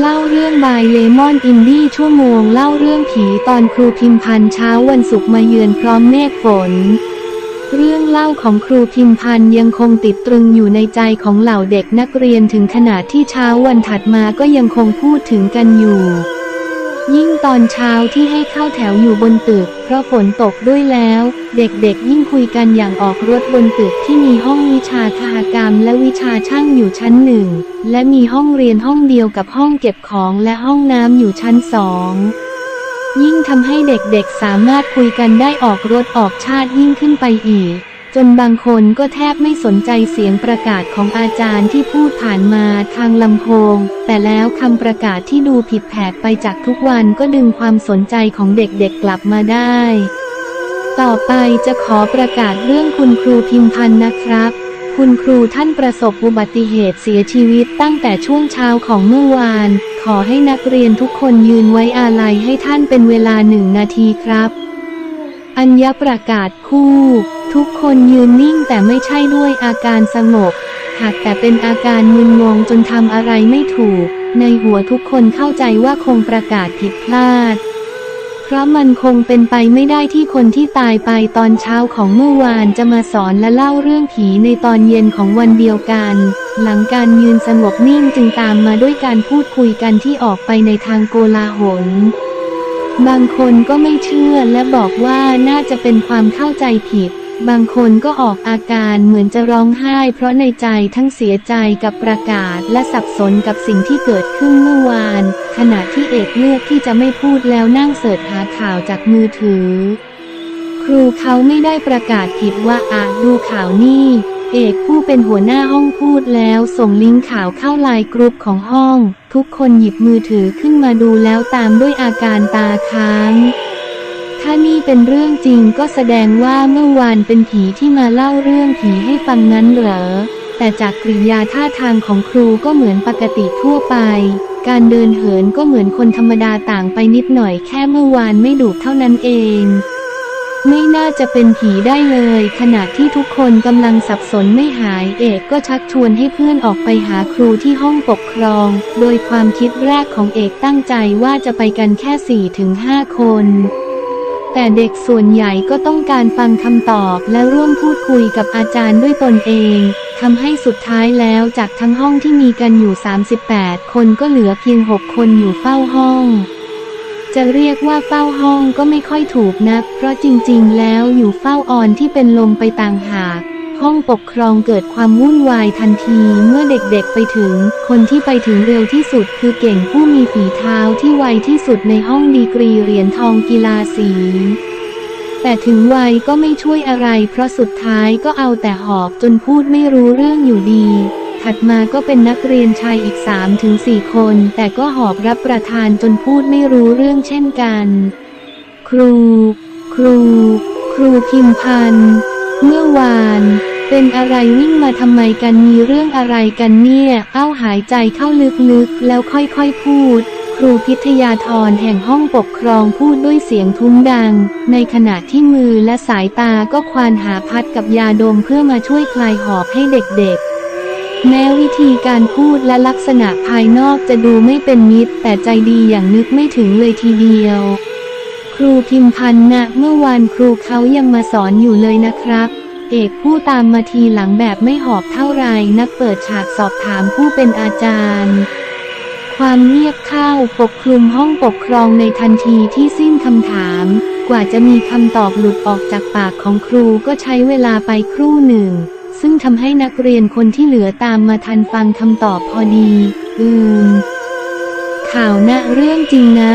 เล่าเรื่องบายเลมอนอินดี้ชั่วโมงเล่าเรื่องผีตอนครูพิมพันธ์เช้าวันศุกร์มาเยือนพร้อมเมฆฝน เรื่องเล่าของครูพิมพันธ์ยังคงติดตรึงอยู่ในใจของเหล่าเด็กนักเรียนถึงขนาดที่เช้าวันถัดมาก็ยังคงพูดถึงกันอยู่ ยิ่งตอนเช้าที่ให้เข้าแถวอยู่บนตึก เพราะฝนตกด้วยแล้ว เด็กๆ ยิ่งคุยกันอย่างออกรถบนตึกที่มีห้องวิชาคากรรม และวิชาช่างอยู่ชั้นหนึ่ง และมีห้องเรียนห้องเดียวกับห้องเก็บของและห้องน้ำอยู่ชั้นสองยิ่งทำให้เด็กๆสามารถคุยกันได้ออกรถออกชาติยิ่งขึ้นไปอีก จนบางคนก็แทบไม่สนใจเสียงประกาศของอาจารย์ที่พูดผ่านมาทางลำโพง แต่แล้วคำประกาศที่ดูผิดแผกไปจากทุกวันก็ดึงความสนใจของเด็กๆกลับมาได้ ต่อไปจะขอประกาศเรื่องคุณครูพิมพันธ์นะครับ คุณครูท่านประสบอุบัติเหตุเสียชีวิตตั้งแต่ช่วงเช้าของเมื่อวาน ขอให้นักเรียนทุกคนยืนไว้อาลัยให้ท่านเป็นเวลาหนึ่งนาทีครับ อัญญประกาศคู่ ทุกคนยืนนิ่งแต่ไม่ใช่ด้วยอาการสงบหากแต่เป็นอาการมึนงงจนทำอะไรไม่ถูก ในหัวทุกคนเข้าใจว่าคงประกาศผิดพลาด เพราะมันคงเป็นไปไม่ได้ที่คนที่ตายไปตอนเช้าของเมื่อวานจะมาสอนและเล่าเรื่องผีในตอนเย็นของวันเดียวกัน หลังการยืนสงบนิ่งจึงตามมาด้วยการพูดคุยกันที่ออกไปในทางโกลาหลบางคนก็ไม่เชื่อและบอกว่าน่าจะเป็นความเข้าใจผิด บางคนก็ออกอาการเหมือนจะร้องไห้เพราะในใจทั้งเสียใจกับประกาศและสับสนกับสิ่งที่เกิดขึ้นเมื่อวาน ขณะที่เอกเลือกที่จะไม่พูดแล้วนั่งเสิร์ชหาข่าวจากมือถือ ครูเขาไม่ได้ประกาศผิดว่าอ่าดูข่าวนี่ เอกผู้เป็นหัวหน้าห้องพูดแล้วส่งลิงก์ข่าวเข้าไลน์กรุ๊ปของห้อง ทุกคนหยิบมือถือขึ้นมาดูแล้วตามด้วยอาการตาค้าง ถ้านี่เป็นเรื่องจริงก็แสดงว่าเมื่อวานเป็นผีที่มาเล่าเรื่องผีให้ฟังนั้นเหรอ แต่จากกริยาท่าทางของครูก็เหมือนปกติทั่วไป การเดินเหินก็เหมือนคนธรรมดาต่างไปนิดหน่อยแค่เมื่อวานไม่ดุเท่านั้นเอง ไม่น่าจะเป็นผีได้เลย ขณะที่ทุกคนกำลังสับสนไม่หายเอกก็ชักชวนให้เพื่อนออกไปหาครูที่ห้องปกครอง โดยความคิดแรกของเอกตั้งใจว่าจะไปกันแค่4-5คน แต่เด็กส่วนใหญ่ก็ต้องการฟังคำตอบและร่วมพูดคุยกับอาจารย์ด้วยตนเองทำให้สุดท้ายแล้วจากทั้งห้องที่มีกันอยู่ 38 คนก็เหลือเพียง 6 คนอยู่เฝ้าห้อง จะเรียกว่าเฝ้าห้องก็ไม่ค่อยถูกนัก เพราะจริงๆ แล้วอยู่เฝ้าออนที่เป็นลมไปต่างหาก ห้องปกครองเกิดความวุ่นวายทันทีเมื่อเด็กๆไปถึง คนที่ไปถึงเร็วที่สุดคือเก่งผู้มีฝีเท้าที่ไวที่สุดในห้องดีกรีเหรียญทองกีฬาสีแต่ถึงวัยก็ไม่ช่วยอะไรเพราะสุดท้ายก็เอาแต่หอบจนพูดไม่รู้เรื่องอยู่ดี ถัดมาก็เป็นนักเรียนชายอีก 3-4 คน แต่ก็หอบรับประทานจนพูดไม่รู้เรื่องเช่นกัน ครู ครู ครูพิมพันธ์ เมื่อวาน เป็นอะไรวิ่งมาทำไมกันมีเรื่องอะไรกันเนี่ย เอ้าหายใจเข้าลึกๆ แล้วค่อยๆพูด ครูพิทยาธรแห่งห้องปกครองพูดด้วยเสียงทุ้มดัง ในขณะที่มือและสายตาก็ควานหาพัดกับยาดมเพื่อมาช่วยคลายหอบให้เด็กๆแม้วิธีการพูดและลักษณะภายนอกจะดูไม่เป็นมิตร แต่ใจดีอย่างนึกไม่ถึงเลยทีเดียว ครูพิมพันธ์นะเมื่อวานครูเขายังมาสอนอยู่เลยนะครับ เอกผู้ตามมาทีหลังแบบไม่หอบเท่าไรนักเปิดฉากสอบถามผู้เป็นอาจารย์ ความเงียบเข้าปกคลุมห้องปกครองในทันทีที่สิ้นคำถาม กว่าจะมีคำตอบหลุดออกจากปากของครูก็ใช้เวลาไปครู่หนึ่ง ซึ่งทำให้นักเรียนคนที่เหลือตามมาทันฟังคำตอบพอดี อืมข่าวนะเรื่องจริงนะ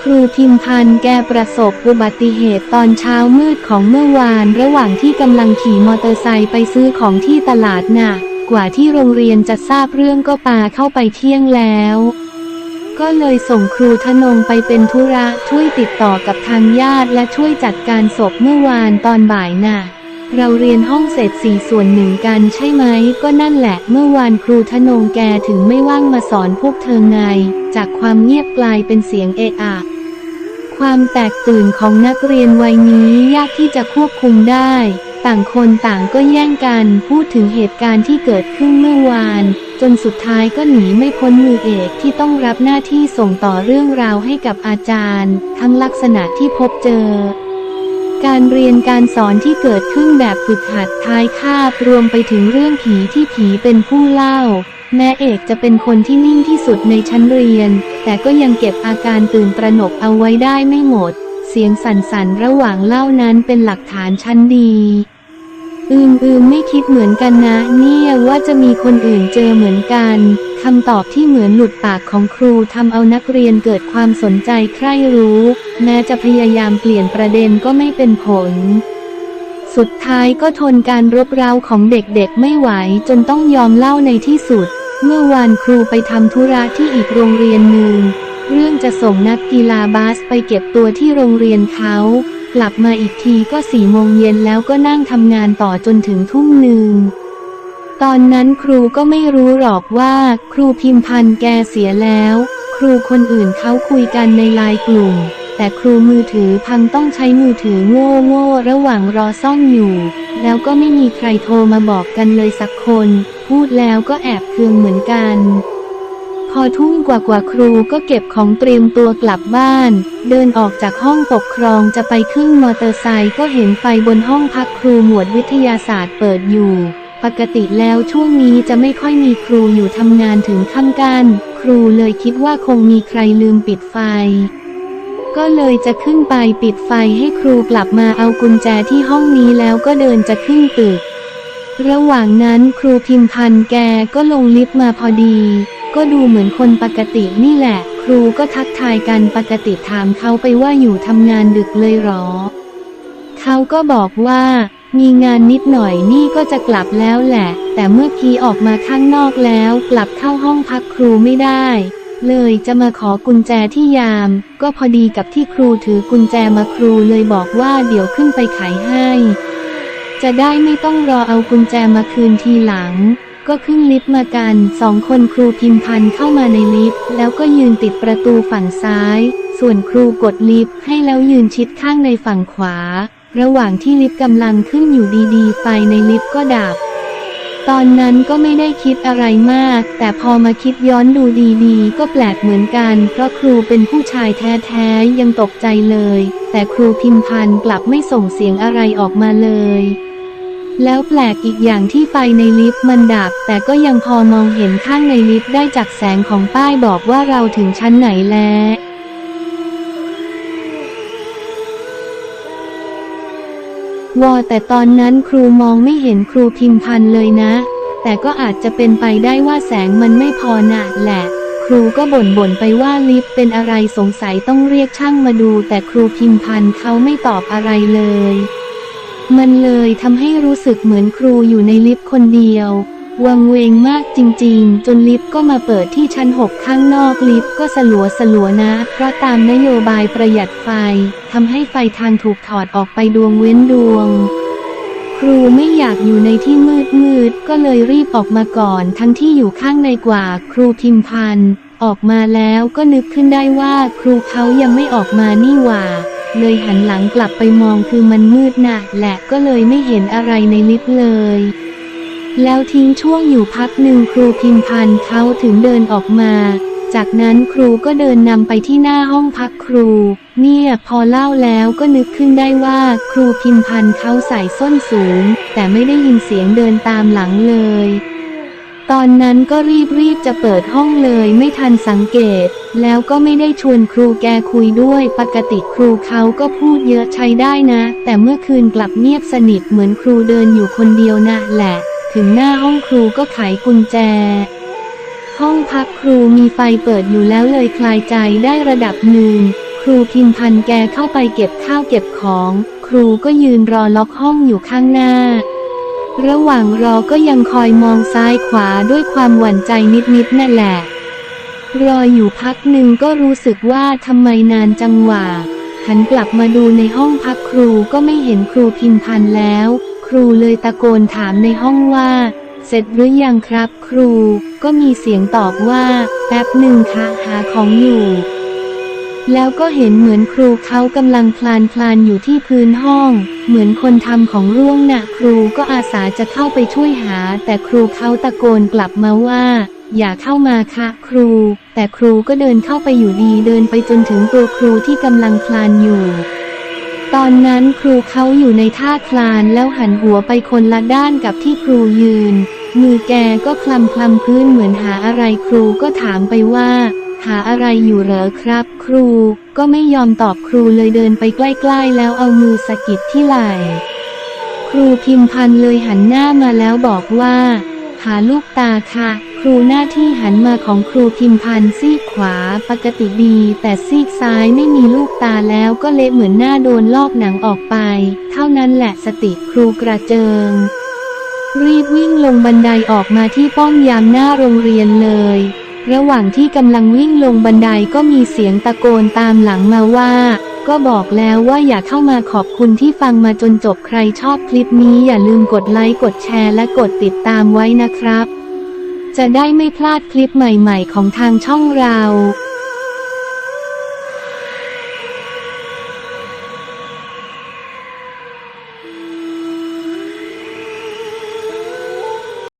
ครูพิมพันธ์แกประสบอุบัติเหตุตอนเช้ามืดของเมื่อวานระหว่างที่กำลังขี่มอเตอร์ไซค์ไปซื้อของที่ตลาดน่ะ กว่าที่โรงเรียนจะทราบเรื่องก็ปาเข้าไปเที่ยงแล้ว ก็เลยส่งครูธนงไปเป็นธุระช่วยติดต่อกับทางญาติและช่วยจัดการศพเมื่อวานตอนบ่ายน่ะ เราเรียนห้องเศษสี่ส่วนหนึ่งกันใช่ไหม ก็นั่นแหละ เมื่อวานครูธนงแกถึงไม่ว่างมาสอนพวกเธอไง จากความเงียบกลายเป็นเสียงเอะอะความแตกตื่นของนักเรียนวัยนี้ยากที่จะควบคุมได้ ต่างคนต่างก็แย่งกันพูดถึงเหตุการณ์ที่เกิดขึ้นเมื่อวาน จนสุดท้ายก็หนีไม่พ้นมือเอกที่ต้องรับหน้าที่ส่งต่อเรื่องราวให้กับอาจารย์ ทั้งลักษณะที่พบเจอ การเรียนการสอนที่เกิดขึ้นแบบฝึกหัดท้ายคาบรวมไปถึงเรื่องผีที่ผีเป็นผู้เล่า แม่เอกจะเป็นคนที่นิ่งที่สุดในชั้นเรียน แต่ก็ยังเก็บอาการตื่นตระหนกเอาไว้ได้ไม่หมด เสียงสั่นๆระหว่างเล่านั้นเป็นหลักฐานชั้นดี อืมอืมไม่คิดเหมือนกันนะ เนี่ยว่าจะมีคนอื่นเจอเหมือนกันคำตอบที่เหมือนหลุดปากของครูทำเอานักเรียนเกิดความสนใจใคร่รู้ แม้จะพยายามเปลี่ยนประเด็นก็ไม่เป็นผล สุดท้ายก็ทนการรบเร้าของเด็กๆไม่ไหวจนต้องยอมเล่าในที่สุด เมื่อวานครูไปทำธุระที่อีกโรงเรียนหนึ่งเรื่องจะส่งนักกีฬาบาสไปเก็บตัวที่โรงเรียนเขา กลับมาอีกทีก็สี่โมงเย็นแล้วก็นั่งทำงานต่อจนถึงทุ่มหนึ่ง ตอนนั้นครูก็ไม่รู้หรอกว่า ครูพิมพันธ์แกเสียแล้ว ครูคนอื่นเขาคุยกันในไลน์กลุ่ม แต่ครูมือถือพังต้องใช้มือถือโง่โง่ระหว่างรอซ่อมอยู่ แล้วก็ไม่มีใครโทรมาบอกกันเลยสักคน พูดแล้วก็แอบเคืองเหมือนกัน พอทุ่มกว่ากว่าครูก็เก็บของเตรียมตัวกลับบ้าน เดินออกจากห้องปกครองจะไปขึ้นมอเตอร์ไซค์ก็เห็นไฟบนห้องพักครูหมวดวิทยาศาสตร์เปิดอยู่ ปกติแล้วช่วงนี้จะไม่ค่อยมีครูอยู่ทำงานถึงค่ำกันครูเลยคิดว่าคงมีใครลืมปิดไฟ ก็เลยจะขึ้นไปปิดไฟให้ครูกลับมาเอากุญแจที่ห้องนี้แล้วก็เดินจะขึ้นตึก ระหว่างนั้นครูพิมพันธ์แกก็ลงลิฟต์มาพอดี ก็ดูเหมือนคนปกตินี่แหละ ครูก็ทักทายกันปกติถามเขาไปว่าอยู่ทำงานดึกเลยหรอ เขาก็บอกว่า มีงานนิดหน่อยนี่ก็จะกลับแล้วแหละ แต่เมื่อกี้ออกมาข้างนอกแล้ว กลับเข้าห้องพักครูไม่ได้ เลยจะมาขอกุญแจที่ยาม ก็พอดีกับที่ครูถือกุญแจมาครูเลยบอกว่าเดี๋ยวขึ้นไปไขให้ จะได้ไม่ต้องรอเอากุญแจมาคืนทีหลัง ก็ขึ้นลิฟต์มากัน สองคนครูพิมพันธ์เข้ามาในลิฟต์แล้วก็ยืนติดประตูฝั่งซ้าย ส่วนครูกดลิฟต์ให้แล้วยืนชิดข้างในฝั่งขวา ระหว่างที่ลิฟต์กำลังขึ้นอยู่ดีๆ ไฟในลิฟต์ก็ดับ ตอนนั้นก็ไม่ได้คิดอะไรมาก แต่พอมาคิดย้อนดูดีๆ ก็แปลกเหมือนกัน เพราะครูเป็นผู้ชายแท้ๆยังตกใจเลย แต่ครูพิมพันธ์กลับไม่ส่งเสียงอะไรออกมาเลย แล้วแปลกอีกอย่างที่ไฟในลิฟต์มันดับ แต่ก็ยังพอมองเห็นข้างในลิฟต์ได้จากแสงของป้ายบอกว่าเราถึงชั้นไหนแล้ววอแต่ตอนนั้นครูมองไม่เห็นครูพิมพันธ์เลยนะ แต่ก็อาจจะเป็นไปได้ว่าแสงมันไม่พอนะแหละ ครูก็บ่นบ่นไปว่าลิฟต์เป็นอะไรสงสัยต้องเรียกช่างมาดู แต่ครูพิมพันธ์เขาไม่ตอบอะไรเลย มันเลยทำให้รู้สึกเหมือนครูอยู่ในลิฟต์คนเดียว วังเวงมากจริงๆ จนลิฟต์ก็มาเปิดที่ชั้นหกข้างนอกลิฟต์ก็สลัวสลัวนะ เพราะตามนโยบายประหยัดไฟทำให้ไฟทางถูกถอดออกไปดวงเว้นดวงครูไม่อยากอยู่ในที่มืดมืดก็เลยรีบออกมาก่อนทั้งที่อยู่ข้างในกว่าครูพิมพันธ์ออกมาแล้วก็นึกขึ้นได้ว่าครูเขายังไม่ออกมานี่หว่า เลยหันหลังกลับไปมองคือมันมืดนะแหละก็เลยไม่เห็นอะไรในลิฟต์เลย แล้วทิ้งช่วงอยู่พักหนึ่งครูพิมพันธ์เขาถึงเดินออกมา จากนั้นครูก็เดินนำไปที่หน้าห้องพักครู เนี่ยพอเล่าแล้วก็นึกขึ้นได้ว่าครูพิมพันธ์เขาใส่ส้นสูง แต่ไม่ได้ยินเสียงเดินตามหลังเลย ตอนนั้นก็รีบรีบจะเปิดห้องเลยไม่ทันสังเกต แล้วก็ไม่ได้ชวนครูแกคุยด้วยปกติครูเขาก็พูดเยอะใช้ได้นะ แต่เมื่อคืนกลับเงียบสนิทเหมือนครูเดินอยู่คนเดียวนะแหละ ถึงหน้าห้องครูก็ไขกุญแจ ห้องพักครูมีไฟเปิดอยู่แล้วเลยคลายใจได้ระดับหนึ่งครูพิมพันแกเข้าไปเก็บข้าวเก็บของ ครูก็ยืนรอล็อกห้องอยู่ข้างหน้า ระหว่างรอก็ยังคอยมองซ้ายขวาด้วยความหวั่นใจนิดๆนั่นแหละ รออยู่พักหนึ่งก็รู้สึกว่าทำไมนานจังหวะหันกลับมาดูในห้องพักครูก็ไม่เห็นครูพิมพันธ์แล้ว ครูเลยตะโกนถามในห้องว่า เสร็จหรือยังครับ ครู ก็มีเสียงตอบว่า แป๊บหนึ่งค่ะหาของอยู่ แล้วก็เห็นเหมือนครูเขากำลังคลานคลานอยู่ที่พื้นห้อง เหมือนคนทำของร่วงน่ะครูก็อาสาจะเข้าไปช่วยหา แต่ครูเขาตะโกนกลับมาว่า อย่าเข้ามาค่ะครู แต่ครูก็เดินเข้าไปอยู่ดีเดินไปจนถึงตัวครูที่กำลังคลานอยู่ ตอนนั้นครูเขาอยู่ในท่าคลานแล้วหันหัวไปคนละด้านกับที่ครูยืน มือแกก็คลำคลำพื้นเหมือนหาอะไรครูก็ถามไปว่า หาอะไรอยู่เหรอครับ ครู ก็ไม่ยอมตอบครูเลยเดินไปใกล้ๆ แล้วเอามือสะกิดที่ไหล่ครูพิมพันธ์เลยหันหน้ามาแล้วบอกว่า หาลูกตาค่ะ ครูหน้าที่หันมาของครูพิมพันธ์ซีกขวาปกติดี แต่ซีกซ้ายไม่มีลูกตาแล้วก็เละเหมือนหน้าโดนลอกหนังออกไป เท่านั้นแหละสติครูกระเจิง รีบวิ่งลงบันไดออกมาที่ป้อมยามหน้าโรงเรียนเลย ระหว่างที่กำลังวิ่งลงบันไดก็มีเสียงตะโกนตามหลังมาว่า ก็บอกแล้วว่าอย่าเข้ามาขอบคุณที่ฟังมาจนจบใครชอบคลิปนี้อย่าลืมกดไลค์กดแชร์และกดติดตามไว้นะครับ จะได้ไม่พลาดคลิปใหม่ๆ ของทางช่องเรา